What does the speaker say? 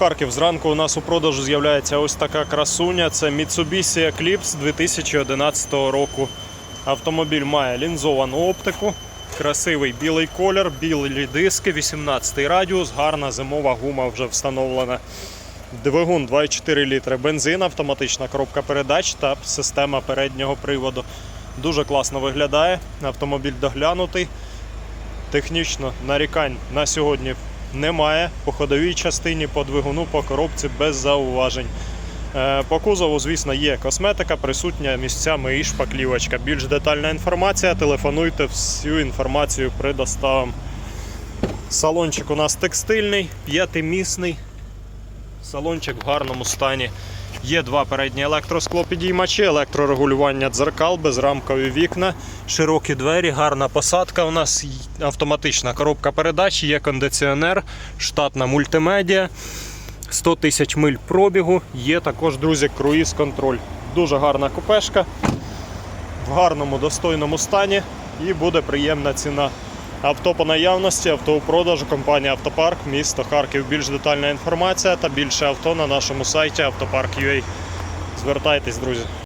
Харків. Зранку у нас у продажу з'являється ось така красуня. Це Mitsubishi Eclipse 2011 року. Автомобіль має лінзовану оптику, красивий білий колір, білі диски, 18 радіус, гарна зимова гума вже встановлена. Двигун 2,4 літри бензин, автоматична коробка передач та система переднього приводу. Дуже класно виглядає. Автомобіль доглянутий. Технічно нарікань на сьогодні немає. По ходовій частині, по двигуну, по коробці без зауважень. Е, По кузову, звісно, є косметика, присутня місцями і шпаклівочка. Більш детальна інформація. Телефонуйте, всю інформацію предоставимо. Салончик у нас текстильний, п'ятимісний. Салончик в гарному стані. Є два передні електросклопідіймачі, електрорегулювання дзеркал, безрамкові вікна, широкі двері, гарна посадка. У нас автоматична коробка передач, є кондиціонер, штатна мультимедіа, 100 тисяч миль пробігу. Є також, друзі, круїз контроль. Дуже гарна купешка в гарному достойному стані і буде приємна ціна. Авто по наявності, авто у продажу, компанія Автопарк, місто Харків. Більш детальна інформація та більше авто на нашому сайті автопарк.ua. Звертайтесь, друзі.